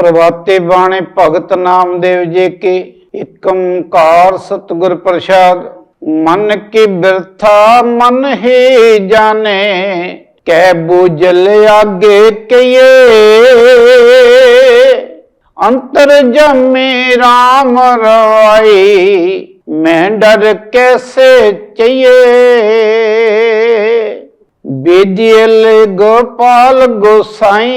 ਪ੍ਰਵਾਤੇ ਬਾਣੇ ਭਗਤ ਨਾਮਦੇਵ ਜੀ ਕੀ ਏਕ ਓੰਕਾਰ ਸਤਿਗੁਰ ਪ੍ਰਸਾਦ। ਮਨ ਕੀ ਬਿਰਥਾ ਮਨ ਹੀ ਜਾਣੇ ਕਹਿ ਬੂਝਲ ਆਗੇ ਕਈਏ। ਅੰਤਰ ਜਮੇ RAM ਰਵਾਈ ਮੈਂ ਡਰ ਕੈਸੇ ਚਈਏ। ਬੇਦੀਲ ਗੋਪਾਲ ਗੋਸਾਈ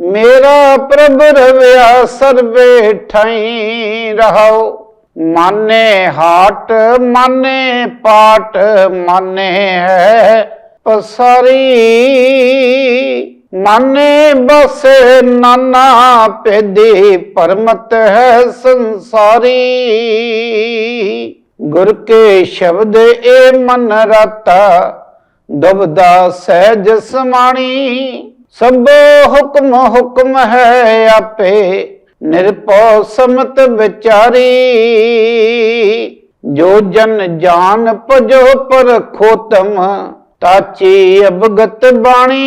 ਮੇਰਾ ਪ੍ਰਭ ਰਵਿਆ ਸਰਬੇ ਠਾਈ ਰਹਾਓ ਮਾਨੇ ਹਾਟ, ਮਾਨੇ ਪਾਟ, ਮਾਨੇ ਹੈ ਪਸਾਰੀ। ਮਾਨੇ ਬਸ ਨਾਨਾ ਪੇਦੀ ਪਰਮਤ ਹੈ ਸੰਸਾਰੀ। ਗੁਰ ਕੇ ਸ਼ਬਦ ਏ ਮਨ ਰਤਾ ਦਬਦਾ ਸਹਿਜ ਸਮਾਣੀ। ਸਭ ਹੁਕਮ ਹੁਕਮ ਹੈ ਆਪੇ ਨਿਰਭਉ ਸਮਤ ਵਿਚਾਰੀ। ਜੋ ਜਨ ਜਾਨ ਪਜੋ ਪਰ ਖੋਤਮ, ਤਾਚੀ ਅਬਗਤ ਬਾਣੀ।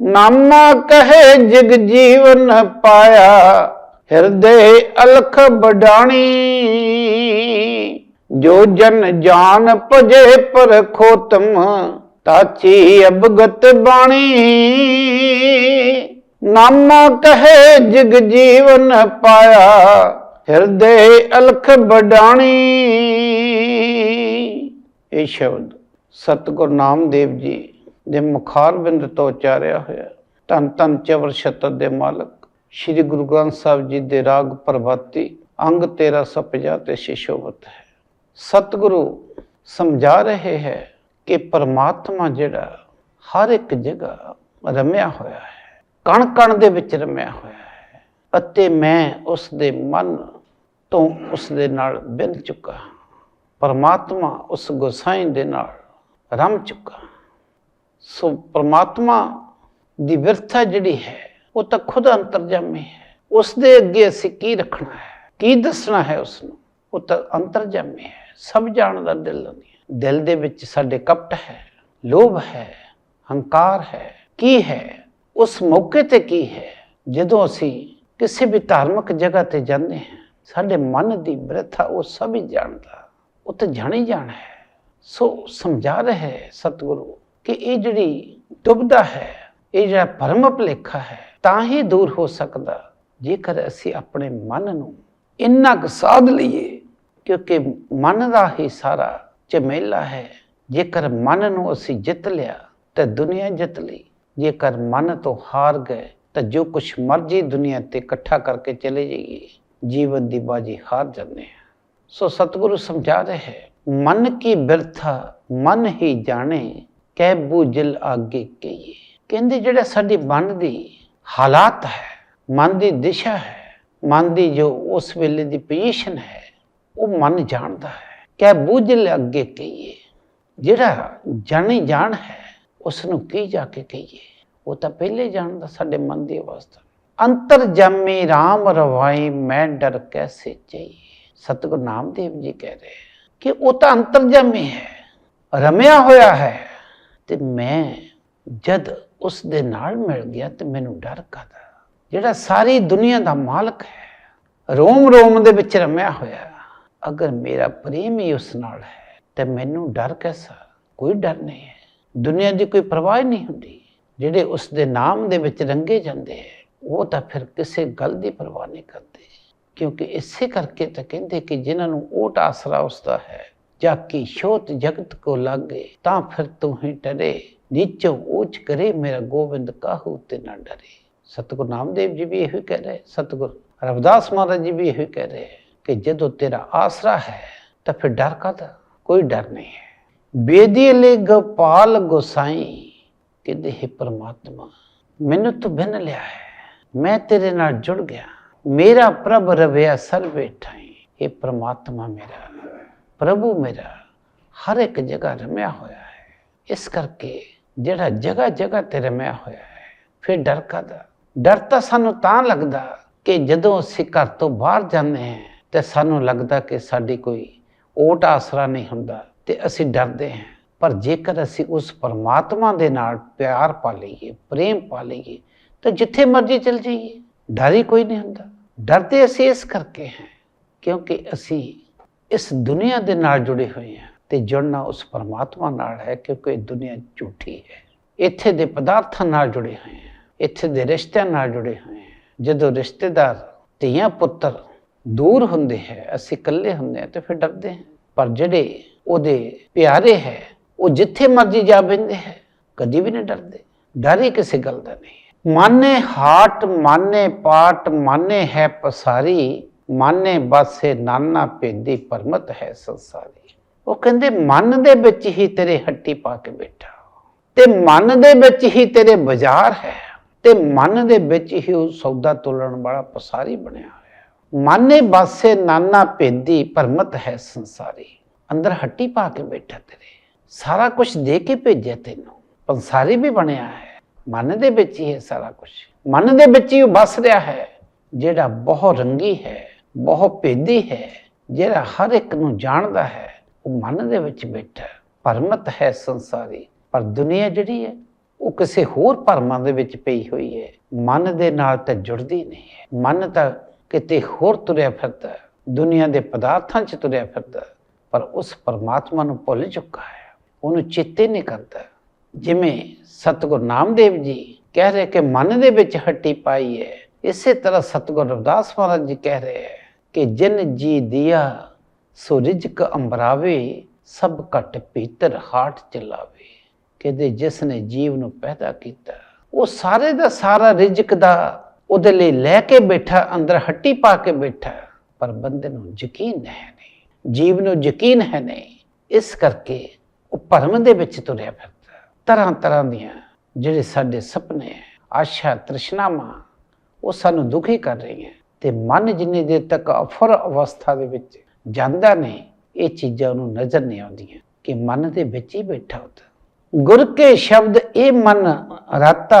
ਨਾਮਾ ਕਹੇ ਜਗ ਜੀਵਨ ਪਾਇਆ, ਹਿਰਦੇ ਅਲਖ ਬਡਾਣੀ ਜੋ ਜਨ ਜਾਨ ਭਜੇ ਪਰ ਖੋਤਮ ਤਾਚੀ ਅਬਗਤ ਬਾਣੀ। ਨਾਮਾ ਕਹੇ ਜਗ ਜੀਵਨ ਪਾਇਆ, ਹਿਰਦੇ ਅਲਖ ਬਡਾਣੀ ਇਹ ਸ਼ਬਦ ਸਤਿਗੁਰ ਨਾਮਦੇਵ ਜੀ ਦੇ ਮੁਖਾਰ ਬਿੰਦ ਤੋਂ ਉਚਾਰਿਆ ਹੋਇਆ। ਧੰਨ ਧੰਨ ਚਵਰ ਸ਼ਤਰ ਦੇ ਮਾਲਕ, ਸ੍ਰੀ ਗੁਰੂ ਗ੍ਰੰਥ ਸਾਹਿਬ ਜੀ ਦੇ ਰਾਗ ਪ੍ਰਭਾਤੀ, ਅੰਗ 1350 ਤੇ ਸ਼ਿਸ਼ੋਵਤ ਹੈ। ਸਤਿਗੁਰੂ ਸਮਝਾ ਰਹੇ ਹੈ ਕਿ ਪਰਮਾਤਮਾ ਜਿਹੜਾ ਹਰ ਇੱਕ ਜਗ੍ਹਾ ਰਮਿਆ ਹੋਇਆ ਹੈ ਕਣ ਕਣ ਦੇ ਵਿੱਚ ਰਮਿਆ ਹੋਇਆ ਹੈ ਅਤੇ ਮੈਂ ਉਸ ਦੇ ਮਨ ਤੋਂ ਉਸ ਦੇ ਨਾਲ ਬਿੰਦ ਚੁੱਕਾ ਹਾਂ ਪਰਮਾਤਮਾ ਉਸ ਗੁਸਾਈ ਦੇ ਨਾਲ ਰਮ ਚੁੱਕਾ। ਸੋ ਪਰਮਾਤਮਾ ਦੀ ਵਿਰਥਾ ਜਿਹੜੀ ਹੈ, ਉਹ ਤਾਂ ਖੁਦ ਅੰਤਰਜਾਮੀ ਹੈ। ਉਸ ਦੇ ਅੱਗੇ ਅਸੀਂ ਕੀ ਰੱਖਣਾ ਹੈ, ਕੀ ਦੱਸਣਾ ਹੈ ਉਸ ਨੂੰ ਉਹ ਤਾਂ ਅੰਤਰਜਾਮੀ ਹੈ। ਸਭ ਜਾਣਦਾ ਦਿਲ ਨਹੀਂ। ਦਿਲ ਦੇ ਵਿੱਚ ਸਾਡੇ ਕਪਟ ਹੈ, ਲੋਭ ਹੈ, ਹੰਕਾਰ ਹੈ। ਕੀ ਹੈ? ਉਸ ਮੌਕੇ ਤੇ ਕੀ ਹੈ? ਜਦੋਂ ਅਸੀਂ ਕਿਸੇ ਵੀ ਧਾਰਮਿਕ ਜਗ੍ਹਾ ਤੇ ਜਾਂਦੇ ਹਾਂ, ਸਾਡੇ ਮਨ ਦੀ ਬਿਰਥਾ ਉਹ ਸਭ ਹੀ ਜਾਣਦਾ, ਉਹ ਤਾਂ ਜਾਣ ਜਾਣ ਹੈ। ਸੋ ਸਮਝਾ ਰਿਹਾ ਹੈ ਸਤਿਗੁਰੂ ਕਿ ਇਹ ਜਿਹੜੀ ਦੁਬਦਾ ਹੈ, ਇਹ ਜਿਹੜਾ ਭਰਮ ਭੁਲੇਖਾ ਹੈ, ਤਾਂ ਹੀ ਦੂਰ ਹੋ ਸਕਦਾ। ਜੇਕਰ ਅਸੀਂ ਆਪਣੇ ਮਨ ਨੂੰ ਇੰਨਾ ਕੁ ਸਾਧ ਲਈਏ, ਕਿਉਂਕਿ ਮਨ ਦਾ ਹੀ ਸਾਰਾ ਝਮੇਲਾ ਹੈ। ਜੇਕਰ ਮਨ ਨੂੰ ਅਸੀਂ ਜਿੱਤ ਲਿਆ, ਤਾਂ ਦੁਨੀਆ ਜਿੱਤ ਲਈ। ਜੇਕਰ ਮਨ ਤੋਂ ਹਾਰ ਗਏ, ਤਾਂ ਜੋ ਕੁਛ ਮਰਜ਼ੀ ਦੁਨੀਆ ਤੇ ਇਕੱਠਾ ਕਰਕੇ ਚਲੇ ਜਾਈਏ। ਜੀਵਨ ਦੀ ਬਾਜੀ ਹਾਰ ਜਾਂਦੇ ਹਾਂ। ਸੋ ਸਤਿਗੁਰੂ ਸਮਝਾ ਰਹੇ ਹੈ, ਮਨ ਕੀ ਬਿਰਥਾ, ਮਨ ਹੀ ਜਾਣੇ, ਕਹਿ ਬੂਝਲ ਆਗੇ ਕਹੀਏ। ਕਹਿੰਦੇ ਜਿਹੜਾ ਸਾਡੀ ਮਨ ਦੀ ਹਾਲਾਤ ਹੈ, ਮਨ ਦੀ ਦਿਸ਼ਾ ਹੈ, ਮਨ ਦੀ ਜੋ ਉਸ ਵੇਲੇ ਦੀ ਪੋਜੀਸ਼ਨ ਹੈ, ਉਹ ਮਨ ਜਾਣਦਾ ਹੈ। ਕਹਿ ਬੂਝਲ ਅੱਗੇ ਕਹੀਏ। ਜਿਹੜਾ ਜਾਣੀ ਜਾਣ ਹੈ ਉਸ ਨੂੰ ਕੀ ਜਾ ਕੇ ਕਹੀਏ? ਉਹ ਤਾਂ ਪਹਿਲੇ ਜਾਣਦਾ ਸਾਡੇ ਮਨ ਦੀ ਅਵਸਥਾ। ਅੰਤਰ ਜਮੇ RAM ਰਵਾਈ, ਮੈਂ ਡਰ ਕੈਸੇ ਚਾਹੀਏ ਸਤਿਗੁਰੂ ਨਾਮਦੇਵ ਜੀ ਕਹਿ ਰਹੇ ਕਿ ਉਹ ਤਾਂ ਅੰਤਰ ਅੰਤਰਜਾਮੀ ਹੈ, ਰਮਿਆ ਹੋਇਆ ਹੈ। ਤੇ ਮੈਂ ਜਦ ਉਸ ਦੇ ਨਾਲ ਮਿਲ ਗਿਆ ਤੇ ਮੈਨੂੰ ਡਰ ਕਾਦਾ ਜਿਹੜਾ ਸਾਰੀ ਦੁਨੀਆ ਦਾ ਮਾਲਕ ਹੈ ਰੋਮ ਰੋਮ ਦੇ ਵਿੱਚ ਰਮਿਆ ਹੋਇਆ ਅਗਰ ਮੇਰਾ ਪ੍ਰੇਮ ਹੀ ਉਸ ਨਾਲ ਹੈ, ਤੇ ਮੈਨੂੰ ਡਰ ਕੈਸਾ? ਕੋਈ ਡਰ ਨਹੀਂ ਹੈ। ਦੁਨੀਆ ਦੀ ਕੋਈ ਪਰਵਾਹ ਨਹੀਂ ਹੁੰਦੀ। ਜਿਹੜੇ ਉਸ ਦੇ ਨਾਮ ਦੇ ਵਿੱਚ ਰੰਗੇ ਜਾਂਦੇ ਹੈ, ਉਹ ਤਾਂ ਫਿਰ ਕਿਸੇ ਗੱਲ ਦੀ ਪਰਵਾਹ ਨਹੀਂ ਕਰਦੇ। ਕਿਉਂਕਿ ਇਸੇ ਕਰਕੇ ਤਾਂ ਕਹਿੰਦੇ ਕਿ ਜਿਨ੍ਹਾਂ ਨੂੰ ਓਟ ਆਸਰਾ ਉਸਦਾ ਹੈ, ਜਾ ਕੀ ਸ਼ੋਤ ਜਗਤ ਕੋ ਲਾਗੇ, ਤਾਂ ਫਿਰ ਤੂੰ ਹੀ ਡਰੇ। ਨੀਚੋ ਉੱਚ ਕਰੇ ਮੇਰਾ ਗੋਬਿੰਦ, ਕਾਹੂ ਤੇ ਨਾ ਡਰੇ। ਸਤਿਗੁਰੂ ਨਾਮਦੇਵ ਜੀ ਵੀ ਇਹੋ ਕਹਿ ਰਹੇ। ਸਤਿਗੁਰੂ ਰਵਿਦਾਸ ਮਹਾਰਾਜ ਜੀ ਵੀ ਇਹੋ ਕਹਿ ਰਹੇ। ਕਿ ਜਦੋਂ ਤੇਰਾ ਆਸਰਾ ਹੈ, ਤਾਂ ਫਿਰ ਡਰ ਕਾਦਾ ਕੋਈ ਡਰ ਨਹੀਂ ਹੈ। ਬੇਦੀ ਲੈ ਗੋਪਾਲ ਗੋਸਾਈ ਕਹਿੰਦੇ, ਹੈ ਪ੍ਰਮਾਤਮਾ, ਮੈਨੂੰ ਤੂੰ ਬਿਨ ਲਿਆ ਹੈ, ਮੈਂ ਤੇਰੇ ਨਾਲ ਜੁੜ ਗਿਆ। ਮੇਰਾ ਪ੍ਰਭ ਰਵਿਆ ਸਰਵੇ ਠਾਈ ਇਹ ਪ੍ਰਮਾਤਮਾ ਮੇਰਾ, ਪ੍ਰਭੂ ਮੇਰਾ, ਹਰ ਇੱਕ ਜਗ੍ਹਾ ਰਮਿਆ ਹੋਇਆ ਹੈ। ਇਸ ਕਰਕੇ ਜਿਹੜਾ ਜਗ੍ਹਾ ਜਗ੍ਹਾ ਤੇ ਰਮਿਆ ਹੋਇਆ ਹੈ, ਫਿਰ ਡਰ ਕਾਦਾ ਡਰ ਤਾਂ ਸਾਨੂੰ ਤਾਂ ਲੱਗਦਾ ਕਿ ਜਦੋਂ ਅਸੀਂ ਘਰ ਤੋਂ ਬਾਹਰ ਜਾਂਦੇ ਹਾਂ ਤੇ ਸਾਨੂੰ ਲੱਗਦਾ ਕਿ ਸਾਡੀ ਕੋਈ ਓਟ ਆਸਰਾ ਨਹੀਂ ਹੁੰਦਾ ਤੇ ਅਸੀਂ ਡਰਦੇ ਹਾਂ। ਪਰ ਜੇਕਰ ਅਸੀਂ ਉਸ ਪਰਮਾਤਮਾ ਦੇ ਨਾਲ ਪਿਆਰ ਪਾ ਲਈਏ, ਪ੍ਰੇਮ ਪਾ ਲਈਏ, ਤਾਂ ਜਿੱਥੇ ਮਰਜ਼ੀ ਚਲ ਜਾਈਏ। ਡਰ ਹੀ ਕੋਈ ਨਹੀਂ ਹੁੰਦਾ। ਡਰਦੇ ਅਸੀਂ ਇਸ ਕਰਕੇ ਹਾਂ ਕਿਉਂਕਿ ਅਸੀਂ ਇਸ ਦੁਨੀਆ ਦੇ ਨਾਲ ਜੁੜੇ ਹੋਏ ਹਾਂ ਤੇ ਜੁੜਨਾ ਉਸ ਪਰਮਾਤਮਾ ਨਾਲ ਹੈ ਕਿਉਂਕਿ ਇਹ ਦੁਨੀਆ ਝੂਠੀ ਹੈ। ਇੱਥੇ ਦੇ ਪਦਾਰਥਾਂ ਨਾਲ ਜੁੜੇ ਹੋਏ ਹਾਂ, ਇੱਥੇ ਦੇ ਰਿਸ਼ਤਿਆਂ ਨਾਲ ਜੁੜੇ ਹੋਏ ਹਾਂ। ਜਦੋਂ ਰਿਸ਼ਤੇਦਾਰ ਧੀਆਂ ਪੁੱਤਰ ਦੂਰ ਹੁੰਦੇ ਹੈ, ਅਸੀਂ ਇਕੱਲੇ ਹੁੰਦੇ ਹਾਂ ਤੇ ਫਿਰ ਡਰਦੇ ਹਾਂ। ਪਰ ਜਿਹੜੇ ਉਹਦੇ ਪਿਆਰੇ ਹੈ, ਉਹ ਜਿੱਥੇ ਮਰਜ਼ੀ ਜਾ ਬੈਂਦੇ ਹੈ, ਕਦੀ ਵੀ ਨਹੀਂ ਡਰਦੇ। ਡਰ ਹੀ ਕਿਸੇ ਗੱਲ ਦਾ ਨਹੀਂ ਮਾਨੇ ਹਾਟ, ਮਾਨੇ ਪਾਟ, ਮਾਨੇ ਹੈ ਪਸਾਰੀ, ਮਾਨੇ ਬਾਸੇ ਨਾਨਾ ਪੇਦੀ ਪਰਮਤ ਹੈ ਸੰਸਾਰੀ। ਉਹ ਕਹਿੰਦੇ, ਮਨ ਦੇ ਵਿੱਚ ਹੀ ਤੇਰੇ ਹੱਟੀ ਪਾ ਕੇ ਬੈਠਾ। ਤੇ ਮਨ ਦੇ ਵਿੱਚ ਹੀ ਤੇਰੇ ਬਾਜ਼ਾਰ ਹੈ, ਤੇ ਮਨ ਦੇ ਵਿੱਚ ਹੀ ਉਹ ਸੌਦਾ ਤੋਲਣ ਵਾਲਾ ਪਸਾਰੀ ਬਣਿਆ। ਮਾਨੇ ਬਾਸੇ ਨਾਨਾ ਭੇਦੀ ਪਰਮਤ ਹੈ ਸੰਸਾਰੀ। ਅੰਦਰ ਹੱਟੀ ਪਾ ਕੇ ਬੈਠਾ ਤੇਰੇ। ਸਾਰਾ ਕੁਝ ਦੇ ਕੇ ਭੇਜਿਆ ਤੈਨੂੰ। ਪੰਸਾਰੀ ਵੀ ਬਣਿਆ ਹੈ। ਮਨ ਦੇ ਵਿੱਚ ਹੀ ਹੈ ਸਾਰਾ ਕੁਝ ਮਨ ਦੇ ਵਿੱਚ ਹੀ ਉਹ ਰਿਹਾ ਹੈ, ਜਿਹੜਾ ਬਹੁ ਰੰਗੀ ਹੈ, ਬਹੁਤ ਭੇਦੀ ਹੈ, ਜਿਹੜਾ ਹਰ ਇੱਕ ਨੂੰ ਜਾਣਦਾ ਹੈ, ਉਹ ਮਨ ਦੇ ਵਿੱਚ ਬੈਠਾ ਹੈ। ਪਰਮਤ ਹੈ ਸੰਸਾਰੀ। ਪਰ ਦੁਨੀਆ ਜਿਹੜੀ ਹੈ, ਉਹ ਕਿਸੇ ਹੋਰ ਭਰਮਾਂ ਦੇ ਵਿੱਚ ਪਈ ਹੋਈ ਹੈ। ਮਨ ਦੇ ਨਾਲ ਤਾਂ ਜੁੜਦੀ ਨਹੀਂ ਹੈ। ਮਨ ਤਾਂ ਕਿਤੇ ਹੋਰ ਤੁਰਿਆ ਫਿਰਦਾ ਹੈ। ਦੁਨੀਆ ਦੇ ਪਦਾਰਥਾਂ 'ਚ ਤੁਰਿਆ ਫਿਰਦਾ ਹੈ। ਪਰ ਉਸ ਪਰਮਾਤਮਾ ਨੂੰ ਭੁੱਲ ਚੁੱਕਾ ਹੈ ਉਹਨੂੰ ਚੇਤੇ ਨਹੀਂ ਕਰਦਾ ਜਿਵੇਂ ਸਤਿਗੁਰ ਨਾਮਦੇਵ ਜੀ ਕਹਿ ਰਹੇ ਕਿ ਮਨ ਦੇ ਵਿੱਚ ਹੱਟੀ ਪਾਈ ਹੈ, ਇਸੇ ਤਰ੍ਹਾਂ ਸਤਿਗੁਰ ਰਵਿਦਾਸ ਮਹਾਰਾਜ ਜੀ ਕਹਿ ਰਹੇ ਹੈ ਕਿ ਜਿਨ ਜੀ ਦਿਆ ਸੋ ਰਿਜਕ ਅੰਬਰਾਵੇ, ਸਭ ਘਟ ਭੀਤਰ ਹਾਟ ਚਲਾਵੇ ਕਹਿੰਦੇ ਜਿਸ ਨੇ ਜੀਵ ਨੂੰ ਪੈਦਾ ਕੀਤਾ, ਉਹ ਸਾਰੇ ਦਾ ਸਾਰਾ ਰਿਜਕ ਦਾ ਉਹਦੇ ਲਈ ਲੈ ਕੇ ਬੈਠਾ, ਅੰਦਰ ਹੱਟੀ ਪਾ ਕੇ ਬੈਠਾ, ਪਰ ਬੰਦੇ ਨੂੰ ਯਕੀਨ ਹੈ ਨਹੀਂ, ਜੀਵ ਨੂੰ ਯਕੀਨ ਹੈ ਨਹੀਂ। ਇਸ ਕਰਕੇ ਉਹ ਭਰਮ ਦੇ ਵਿੱਚ ਤੁਰਿਆ ਫਿਰਦਾ। ਤਰ੍ਹਾਂ ਤਰ੍ਹਾਂ ਦੀਆਂ ਜਿਹੜੇ ਸਾਡੇ ਸੁਪਨੇ, ਆਸ਼ਾ ਤ੍ਰਿਸ਼ਨਾਵਾਂ ਉਹ ਸਾਨੂੰ ਦੁਖੀ ਕਰ ਰਹੀਆਂ ਤੇ ਮਨ ਜਿੰਨੀ ਦੇਰ ਤੱਕ ਅਫਰ ਅਵਸਥਾ ਦੇ ਵਿੱਚ ਜਾਂਦਾ ਨਹੀਂ, ਇਹ ਚੀਜ਼ਾਂ ਨੂੰ ਨਜ਼ਰ ਨਹੀਂ ਆਉਂਦੀਆਂ ਕਿ ਮਨ ਦੇ ਵਿੱਚ ਹੀ ਬੈਠਾ ਹੁੰਦਾ। ਗੁਰ ਕੇ ਸ਼ਬਦ ਇਹ ਮਨ ਰਾਤਾ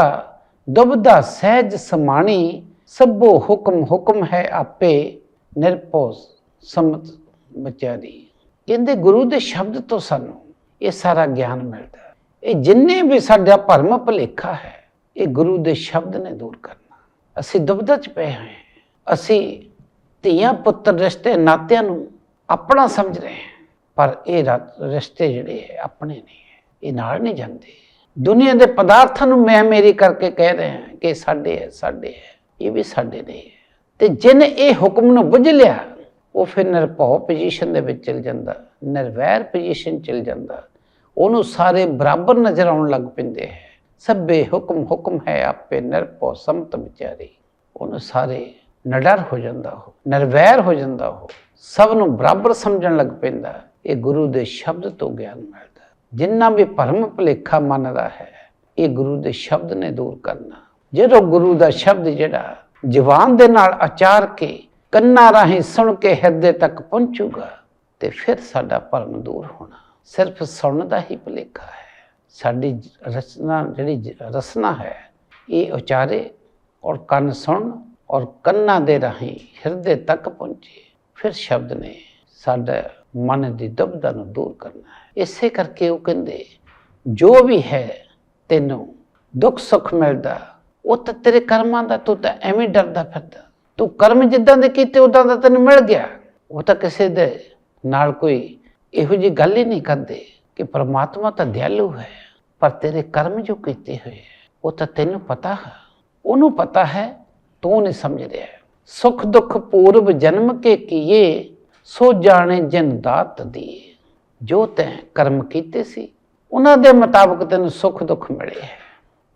ਦੁਬਦਾ ਸਹਿਜ ਸਮਾਣੀ ਸਭੋ ਹੁਕਮ ਹੁਕਮ ਹੈ ਆਪੇ ਨਿਰਭਉ ਸਮਤ ਵਿਚਾਰੀ ਕਹਿੰਦੇ ਗੁਰੂ ਦੇ ਸ਼ਬਦ ਤੋਂ ਸਾਨੂੰ ਇਹ ਸਾਰਾ ਗਿਆਨ ਮਿਲਦਾ ਹੈ। ਇਹ ਜਿੰਨੇ ਵੀ ਸਾਡਾ ਭਰਮ ਭੁਲੇਖਾ ਹੈ, ਇਹ ਗੁਰੂ ਦੇ ਸ਼ਬਦ ਨੇ ਦੂਰ ਕਰਨਾ। ਅਸੀਂ ਦੁਬਦਾ ਚ ਪਏ ਹੋਏ ਅਸੀਂ ਧੀਆਂ ਪੁੱਤਰ ਰਿਸ਼ਤੇ ਨਾਤਿਆਂ ਨੂੰ ਆਪਣਾ ਸਮਝ ਰਹੇ ਹਾਂ, ਪਰ ਇਹ ਰਾ- ਰਿਸ਼ਤੇ ਜਿਹੜੇ ਹੈ, ਆਪਣੇ ਨਹੀਂ ਹੈ। ਇਹ ਨਾਲ ਨਹੀਂ ਜਾਂਦੇ। ਦੁਨੀਆ ਦੇ ਪਦਾਰਥਾਂ ਨੂੰ ਮੈਂ ਮੇਰੀ ਕਰਕੇ ਕਹਿ ਰਹੇ ਹਾਂ ਕਿ ਸਾਡੇ ਹੈ ਸਾਡੇ ਹੈ, ਇਹ ਵੀ ਸਾਡੇ ਨਹੀਂ ਹੈ ਤੇ ਜਿਨ ਇਹ ਹੁਕਮ ਨੂੰ ਬੁੱਝ ਲਿਆ, ਉਹ ਫਿਰ ਨਿਰਭਉ ਪੋਜੀਸ਼ਨ ਦੇ ਵਿੱਚ ਚਲ ਜਾਂਦਾ, ਨਿਰਵੈਰ ਪੋਜੀਸ਼ਨ ਚਲ ਜਾਂਦਾ। ਉਹਨੂੰ ਸਾਰੇ ਬਰਾਬਰ ਨਜ਼ਰ ਆਉਣ ਲੱਗ ਪੈਂਦੇ ਹੈ। ਸਭੇ ਹੁਕਮ ਹੁਕਮ ਹੈ ਆਪੇ, ਨਿਰਭਉ ਸਮਤ ਵਿਚਾਰੀ। ਉਹਨੂੰ ਸਾਰੇ ਨਡਰ ਹੋ ਜਾਂਦਾ ਹੋ ਨਿਰਵੈਰ ਹੋ ਜਾਂਦਾ ਹੋ ਸਭ ਨੂੰ ਬਰਾਬਰ ਸਮਝਣ ਲੱਗ ਪੈਂਦਾ। ਇਹ ਗੁਰੂ ਦੇ ਸ਼ਬਦ ਤੋਂ ਗਿਆਨ ਮਿਲਦਾ ਜਿੰਨਾ ਵੀ ਭਰਮ ਭੁਲੇਖਾ ਮੰਨਦਾ ਹੈ, ਇਹ ਗੁਰੂ ਦੇ ਸ਼ਬਦ ਨੇ ਦੂਰ ਕਰਨਾ। ਜਦੋਂ ਗੁਰੂ ਦਾ ਸ਼ਬਦ ਜਿਹੜਾ ਜਵਾਨ ਦੇ ਨਾਲ ਆਚਾਰ ਕੇ ਕੰਨਾਂ ਰਾਹੀਂ ਸੁਣ ਕੇ ਹਿਰਦੇ ਤੱਕ ਪਹੁੰਚੂਗਾ, ਤੇ ਫਿਰ ਸਾਡਾ ਭਰਮ ਦੂਰ ਹੋਣਾ। ਸਿਰਫ ਸੁਣਨ ਦਾ ਹੀ ਭੁਲੇਖਾ ਹੈ। ਸਾਡੀ ਰਚਨਾ, ਜਿਹੜੀ ਜ- ਰਸਨਾ ਹੈ, ਇਹ ਉਚਾਰੇ ਔਰ ਕੰਨ ਸੁਣ ਔਰ ਕੰਨਾਂ ਦੇ ਰਾਹੀਂ ਹਿਰਦੇ ਤੱਕ ਪਹੁੰਚੇ। ਫਿਰ ਸ਼ਬਦ ਨੇ ਸਾਡਾ ਮਨ ਦੀ ਦੁਬਦਾ ਨੂੰ ਦੂਰ ਕਰਨਾ ਹੈ। ਇਸੇ ਕਰਕੇ ਉਹ ਕਹਿੰਦੇ ਜੋ ਵੀ ਹੈ ਤੈਨੂੰ ਦੁੱਖ ਸੁੱਖ ਮਿਲਦਾ ਉਹ ਤਾਂ ਤੇਰੇ ਕਰਮਾਂ ਦਾ ਤੂੰ ਤਾਂ ਐਵੇਂ ਡਰਦਾ ਫਿਰਦਾ। ਤੂੰ ਕਰਮ ਜਿੱਦਾਂ ਦੇ ਕੀਤੇ ਉਦਾਂ ਦਾ ਤੈਨੂੰ ਮਿਲ ਗਿਆ। ਉਹ ਤਾਂ ਕਿਸੇ ਦੇ ਨਾਲ ਕੋਈ ਇਹੋ ਜੀ ਗੱਲ ਹੀ ਨਹੀਂ ਕਰਦੇ ਕਿ ਪ੍ਰਮਾਤਮਾ ਤਾਂ ਦਿਆਲੂ ਹੈ ਪਰ ਤੇਰੇ ਕਰਮ ਜੋ ਕੀਤੇ ਹੋਏ ਹੈ, ਉਹ ਤਾਂ ਤੈਨੂੰ ਪਤਾ ਹੈ। ਉਹਨੂੰ ਪਤਾ ਹੈ ਤੂੰ ਨਹੀਂ ਸਮਝ ਰਿਹਾ। ਸੁਖ ਦੁੱਖ ਪੂਰਵ ਜਨਮ ਕੇ ਕੀਏ ਸੋ ਜਾਣੇ ਜਨ ਦਾਤ ਦੀ। ਜੋ ਤੈ ਕਰਮ ਕੀਤੇ ਸੀ, ਉਹਨਾਂ ਦੇ ਮੁਤਾਬਕ ਤੈਨੂੰ ਸੁਖ ਦੁੱਖ ਮਿਲੇ ਹੈ।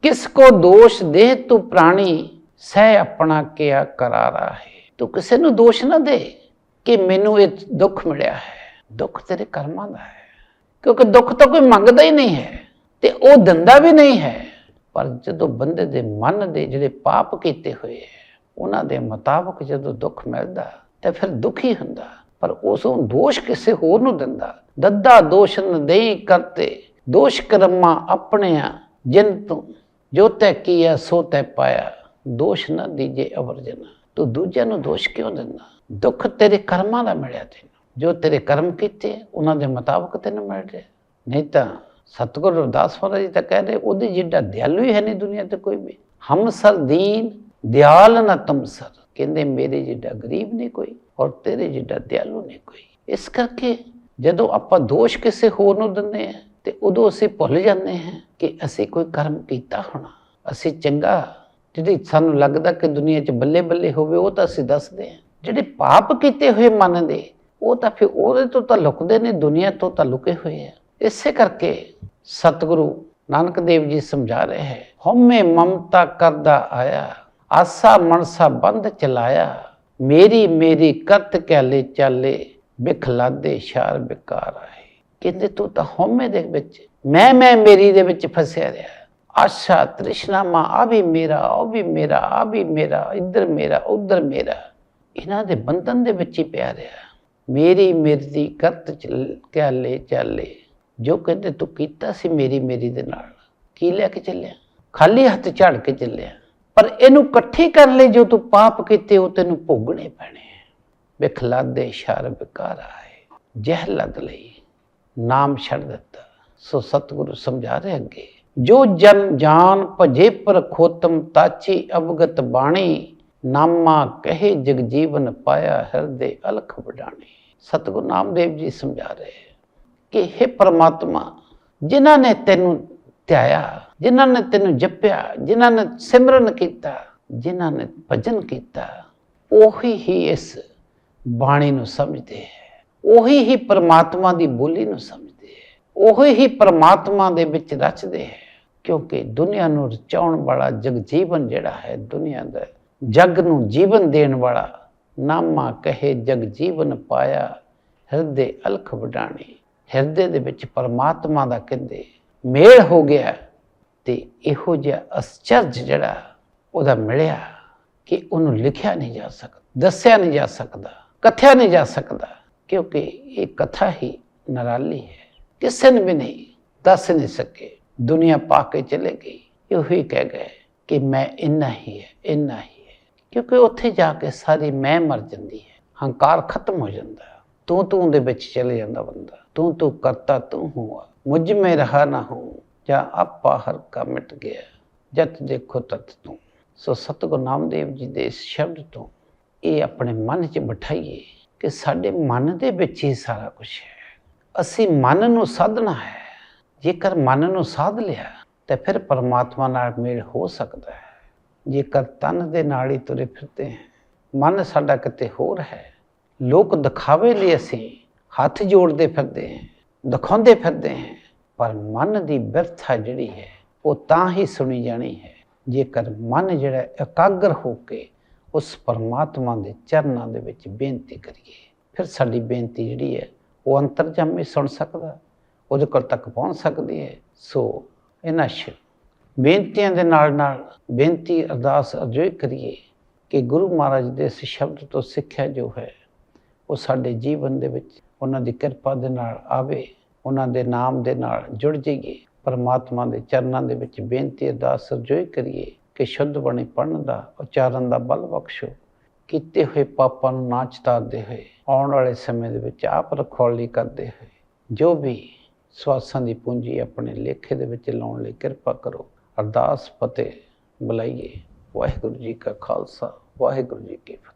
ਕਿਸ ਕੋ ਦੋਸ਼ ਦੇ ਤੂੰ ਪ੍ਰਾਣੀ, ਸਹਿ ਆਪਣਾ ਕਿਆ ਕਰਾਰਾ ਹੈ। ਤੂੰ ਕਿਸੇ ਨੂੰ ਦੋਸ਼ ਨਾ ਦੇ ਕਿ ਮੈਨੂੰ ਇਹ ਦੁੱਖ ਮਿਲਿਆ ਹੈ। ਦੁੱਖ ਤੇਰੇ ਕਰਮਾਂ ਦਾ ਹੈ। ਕਿਉਂਕਿ ਦੁੱਖ ਤਾਂ ਕੋਈ ਮੰਗਦਾ ਹੀ ਨਹੀਂ ਹੈ ਤੇ ਉਹ ਦਿੰਦਾ ਵੀ ਨਹੀਂ ਹੈ। ਪਰ ਜਦੋਂ ਬੰਦੇ ਦੇ ਮਨ ਦੇ ਜਿਹੜੇ ਪਾਪ ਕੀਤੇ ਹੋਏ ਹੈ, ਉਹਨਾਂ ਦੇ ਮੁਤਾਬਕ ਜਦੋਂ ਦੁੱਖ ਮਿਲਦਾ, ਤਾਂ ਫਿਰ ਦੁਖੀ ਹੁੰਦਾ। ਪਰ ਉਸ ਨੂੰ ਦੋਸ਼ ਕਿਸੇ ਹੋਰ ਨੂੰ ਦਿੰਦਾ। ਦੱਦਾ ਦੋਸ਼ ਨ ਦੇਈ ਕਰਤੇ। ਦੋਸ਼ ਕਰਮਾ ਆਪਣਿਆ ਜਿਨ ਤੂੰ ਜੋ ਤੈ ਕੀਆ ਸੋ ਤੈ ਪਾਇਆ। ਦੋਸ਼ ਨਾ ਦੀਜੇ ਅਵਰਜਨ ਤੂੰ ਦੂਜਿਆਂ ਨੂੰ ਦੋਸ਼ ਕਿਉਂ ਦਿੰਦਾ? ਦੁੱਖ ਤੇਰੇ ਕਰਮਾਂ ਦਾ ਮਿਲਿਆ ਤੈਨੂੰ। ਜੋ ਤੇਰੇ ਕਰਮ ਕੀਤੇ, ਉਹਨਾਂ ਦੇ ਮੁਤਾਬਕ ਤੈਨੂੰ ਮਿਲ ਰਿਹਾ। ਨਹੀਂ ਤਾਂ ਸਤਿਗੁਰੂ ਰਵਿਦਾਸ ਮਹਾਰਾਜ ਜੀ ਤਾਂ ਕਹਿ ਰਹੇ, ਉਹਦੀ ਜਿੱਡਾ ਦਿਆਲੂ ਹੀ ਹੈ ਨਹੀਂ ਦੁਨੀਆ ਤੇ ਕੋਈ ਵੀ। ਹਮਸਰ ਦੀਨ, ਦਿਆਲ ਨਾ ਤਮਸਰ। ਕਹਿੰਦੇ, ਮੇਰੇ ਜਿੱਡਾ ਗਰੀਬ ਨਹੀਂ ਕੋਈ ਔਰ ਤੇਰੇ ਜਿੱਡਾ ਦਿਆਲੂ ਨਹੀਂ ਕੋਈ। ਇਸ ਕਰਕੇ ਜਦੋਂ ਆਪਾਂ ਦੋਸ਼ ਕਿਸੇ ਹੋਰ ਨੂੰ ਦਿੰਦੇ ਹਾਂ ਤੇ ਉਦੋਂ ਅਸੀਂ ਭੁੱਲ ਜਾਂਦੇ ਹਾਂ ਕਿ ਅਸੀਂ ਕੋਈ ਕਰਮ ਕੀਤਾ ਹੋਣਾ। ਅਸੀਂ ਚੰਗਾ, ਜਿਹੜੀ ਸਾਨੂੰ ਲੱਗਦਾ ਕਿ ਦੁਨੀਆ 'ਚ ਬੱਲੇ ਬੱਲੇ ਹੋਵੇ, ਉਹ ਤਾਂ ਅਸੀਂ ਦੱਸਦੇ ਹਾਂ। ਜਿਹੜੇ ਪਾਪ ਕੀਤੇ ਹੋਏ ਮਨ ਦੇ ਉਹ ਤਾਂ ਫਿਰ ਉਹਦੇ ਤੋਂ ਤਾਂ ਲੁਕਦੇ ਨੇ, ਦੁਨੀਆ ਤੋਂ ਤਾਂ ਲੁਕੇ ਹੋਏ ਆ। ਇਸੇ ਕਰਕੇ ਸਤਿਗੁਰੂ ਨਾਨਕ ਦੇਵ ਜੀ ਸਮਝਾ ਰਹੇ ਹੈ, ਹਉਮੈ ਮਮਤਾ ਕਰਦਾ ਆਇਆ। ਆਸਾ ਮਨਸਾ ਬੰਧ ਚਲਾਇਆ। ਮੇਰੀ ਮੇਰੀ ਕਰਤ ਕੈਲੇ ਚਾਲੇ ਬਿਖਲਾਦੇ ਸ਼ਾਰ ਬਿਕਾਰ ਆਏ। ਕਹਿੰਦੇ, ਤੂੰ ਤਾਂ ਹਉਮੈ ਦੇ ਵਿੱਚ, ਮੈਂ ਮੈਂ ਮੇਰੀ ਦੇ ਵਿੱਚ ਫਸਿਆ ਰਿਹਾ। ਆਸ਼ਾ ਤ੍ਰਿਸ਼ਨਾ ਮਾ, ਆ ਵੀ ਮੇਰਾ ਉਹ ਵੀ ਮੇਰਾ, ਆ ਵੀ ਮੇਰਾ, ਇੱਧਰ ਮੇਰਾ, ਉੱਧਰ ਮੇਰਾ। ਇਹਨਾਂ ਦੇ ਬੰਧਨ ਦੇ ਵਿੱਚ ਹੀ ਪਿਆ ਰਿਹਾ। ਮੇਰੀ ਮਿਰਦੀ ਕਰਤ ਚ ਕੈਲੇ ਚਾਲੇ, ਜੋ ਕਹਿੰਦੇ, ਤੂੰ ਕੀਤਾ ਸੀ ਮੇਰੀ ਮੇਰੀ ਦੇ ਨਾਲ। ਕੀ ਲੈ ਕੇ ਚੱਲਿਆ? ਖਾਲੀ ਹੱਥ ਝਾੜ ਕੇ ਚੱਲਿਆ। ਪਰ ਇਹਨੂੰ ਇਕੱਠੀ ਕਰਨ ਲਈ ਜੋ ਤੂੰ ਪਾਪ ਕੀਤੇ, ਉਹ ਤੈਨੂੰ ਭੋਗਣੇ ਪੈਣੇ ਵਿਖਲਾਦੇ ਸ਼ਰ ਵਿਕਾਰ ਆਏ ਜਹ ਲੱਦ ਲਈ, ਨਾਮ ਛੱਡ ਦਿੱਤਾ। ਸੋ ਸਤਿਗੁਰੂ ਸਮਝਾ ਰਹੇ ਅੱਗੇ, ਜੋ ਜਨ ਜਾਨ ਭਜੇ ਪਰ ਖੋਤਮ, ਤਾਚੀ ਅਵਗਤ ਬਾਣੀ, ਨਾਮਾ ਕਹੇ ਜਗ ਜੀਵਨ ਪਾਇਆ ਹਿਰਦੇ ਅਲਖ ਵਡਾਣੀ। ਸਤਿਗੁਰੂ ਨਾਮਦੇਵ ਜੀ ਸਮਝਾ ਰਹੇ, ਕਿ हे ਪਰਮਾਤਮਾ, ਜਿਨ੍ਹਾਂ ਨੇ ਤੈਨੂੰ ਧਿਆਇਆ, ਜਿਨ੍ਹਾਂ ਨੇ ਤੈਨੂੰ ਜਪਿਆ, ਜਿਨ੍ਹਾਂ ਨੇ ਸਿਮਰਨ ਕੀਤਾ, ਜਿਨ੍ਹਾਂ ਨੇ ਭਜਨ ਕੀਤਾ, ਉਹੀ ਹੀ ਇਸ ਬਾਣੀ ਨੂੰ ਸਮਝਦੇ ਹੈ। ਉਹੀ ਹੀ ਪ੍ਰਮਾਤਮਾ ਦੀ ਬੋਲੀ ਨੂੰ ਸਮਝਦੇ ਹੈ। ਉਹੀ ਹੀ ਪ੍ਰਮਾਤਮਾ ਦੇ ਵਿੱਚ ਰਚਦੇ ਹੈ, ਕਿਉਂਕਿ ਦੁਨੀਆ ਨੂੰ ਰਚਾਉਣ ਵਾਲਾ ਜਗ ਜੀਵਨ ਜਿਹੜਾ ਹੈ, ਦੁਨੀਆ ਦਾ ਜਗ ਨੂੰ ਜੀਵਨ ਦੇਣ ਵਾਲਾ, ਨਾਮਾ ਕਹੇ ਜਗ ਜੀਵਨ ਪਾਇਆ, ਹਿਰਦੇ ਅਲਖ ਵਡਾਣੀ, ਹਿਰਦੇ ਦੇ ਵਿੱਚ ਪਰਮਾਤਮਾ ਦਾ ਕਹਿੰਦੇ ਮੇਲ ਹੋ ਗਿਆ ਤੇ ਇਹੋ ਜਿਹਾ ਅਸਚਰਜ ਜਿਹੜਾ ਉਹਦਾ ਮਿਲਿਆ ਕਿ ਉਹਨੂੰ ਲਿਖਿਆ ਨਹੀਂ ਜਾ ਸਕਦਾ, ਦੱਸਿਆ ਨਹੀਂ ਜਾ ਸਕਦਾ, ਕਥਿਆ ਨਹੀਂ ਜਾ ਸਕਦਾ, ਕਿਉਂਕਿ ਇਹ ਕਥਾ ਹੀ ਨਰਾਲੀ ਹੈ। ਕਿਸੇ ਨੇ ਵੀ ਨਹੀਂ, ਦੱਸ ਨਹੀਂ ਸਕੇ। ਦੁਨੀਆ ਪਾ ਕੇ ਚਲੇ ਗਈ। ਇਹੋ ਹੀ ਕਹਿ ਗਏ ਕਿ ਮੈਂ ਇੰਨਾ ਹੀ ਹੈ, ਇੰਨਾ ਹੀ ਹੈ। ਕਿਉਂਕਿ ਉੱਥੇ ਜਾ ਕੇ ਸਾਰੀ ਮੈਂ ਮਰ ਜਾਂਦੀ ਹੈ। ਹੰਕਾਰ ਖਤਮ ਹੋ ਜਾਂਦਾ। ਤੂੰ ਤੂੰ ਦੇ ਵਿੱਚ ਚਲੇ ਜਾਂਦਾ ਬੰਦਾ। ਤੂੰ ਤੂੰ ਕਰਤਾ ਤੂੰ ਹੂੰ ਮੁਝ ਮੇ ਰਹਾ ਨਾ ਹੂੰ, ਜਾਂ ਆਪਾ ਹਰ ਕਾ ਮਿਟ ਗਿਆ। ਜਤ ਦੇਖੋ ਤਤ ਤੂੰ, ਸੋ ਸਤਿਗੁਰੂ ਨਾਮਦੇਵ ਜੀ ਦੇ ਇਸ ਸ਼ਬਦ ਤੋਂ ਇਹ ਆਪਣੇ ਮਨ 'ਚ ਬਿਠਾਈਏ ਕਿ ਸਾਡੇ ਮਨ ਦੇ ਵਿੱਚ ਹੀ ਸਾਰਾ ਕੁਝ ਹੈ। ਅਸੀਂ ਮਨ ਨੂੰ ਸਾਧਨਾ ਹੈ। ਜੇਕਰ ਮਨ ਨੂੰ ਸਾਧ ਲਿਆ, ਤਾਂ ਫਿਰ ਪਰਮਾਤਮਾ ਨਾਲ ਮੇਲ ਹੋ ਸਕਦਾ ਹੈ। ਜੇਕਰ ਤਨ ਦੇ ਨਾਲ ਹੀ ਤੁਰੇ ਫਿਰਦੇ ਹਾਂ, ਮਨ ਸਾਡਾ ਕਿਤੇ ਹੋਰ ਹੈ। ਲੋਕ ਦਿਖਾਵੇ ਲਈ ਅਸੀਂ, ਹੱਥ ਜੋੜਦੇ ਫਿਰਦੇ ਹਾਂ। ਦਿਖਾਉਂਦੇ ਫਿਰਦੇ ਹੈ, ਪਰ ਮਨ ਦੀ ਵਿਰਥਾ ਜਿਹੜੀ ਹੈ, ਉਹ ਤਾਂ ਹੀ ਸੁਣੀ ਜਾਣੀ ਹੈ। ਜੇਕਰ ਮਨ ਜਿਹੜਾ ਇਕਾਗਰ ਹੋ ਕੇ ਉਸ ਪਰਮਾਤਮਾ ਦੇ ਚਰਨਾਂ ਦੇ ਵਿੱਚ ਬੇਨਤੀ ਕਰੀਏ, ਫਿਰ ਸਾਡੀ ਬੇਨਤੀ ਜਿਹੜੀ ਹੈ, ਉਹ ਅੰਤਰਜਾਮੀ ਸੁਣ ਸਕਦਾ, ਉਹਦੇ ਕੋਲ ਤੱਕ ਪਹੁੰਚ ਸਕਦੀ ਹੈ। ਸੋ ਇਹਨਾਂ ਸ਼ ਬੇਨਤੀਆਂ ਦੇ ਨਾਲ ਨਾਲ ਬੇਨਤੀ ਅਰਦਾਸ ਅਰਜ਼ੋਈ ਕਰੀਏ ਕਿ ਗੁਰੂ ਮਹਾਰਾਜ ਦੇ ਇਸ ਸ਼ਬਦ ਤੋਂ ਸਿੱਖਿਆ ਜੋ ਹੈ ਉਹ ਸਾਡੇ ਜੀਵਨ ਦੇ ਵਿੱਚ ਉਹਨਾਂ ਦੀ ਕਿਰਪਾ ਦੇ ਨਾਲ ਆਵੇ, ਉਹਨਾਂ ਦੇ ਨਾਮ ਦੇ ਨਾਲ ਜੁੜ ਜਾਈਏ, ਪਰਮਾਤਮਾ ਦੇ ਚਰਨਾਂ ਦੇ ਵਿੱਚ ਬੇਨਤੀ ਅਰਦਾਸ ਅਰਜ਼ੋਈ ਕਰੀਏ ਕਿ ਸ਼ੁੱਧ ਬਣੇ ਪੜਨ ਦਾ, ਉਚਾਰਨ ਦਾ ਬਲ ਬਖਸ਼ੋ। ਕੀਤੇ ਹੋਏ ਪਾਪਾਂ ਨੂੰ ਨਾ ਚਤਾਰਦੇ ਹੋਏ, ਆਉਣ ਵਾਲੇ ਸਮੇਂ ਦੇ ਵਿੱਚ ਆਪ ਰਖਵਾਲੀ ਕਰਦੇ ਹੋਏ, ਜੋ ਵੀ ਸਵਾਸਾਂ ਦੀ ਪੂੰਜੀ ਆਪਣੇ ਲੇਖੇ ਦੇ ਵਿੱਚ ਲਾਉਣ ਲਈ ਕਿਰਪਾ ਕਰੋ, ਅਰਦਾਸ ਫਤਿਹ ਬੁਲਾਈਏ। ਵਾਹਿਗੁਰੂ ਜੀ ਕਾ ਖਾਲਸਾ, ਵਾਹਿਗੁਰੂ ਜੀ ਕੀ ਫਤਿਹ।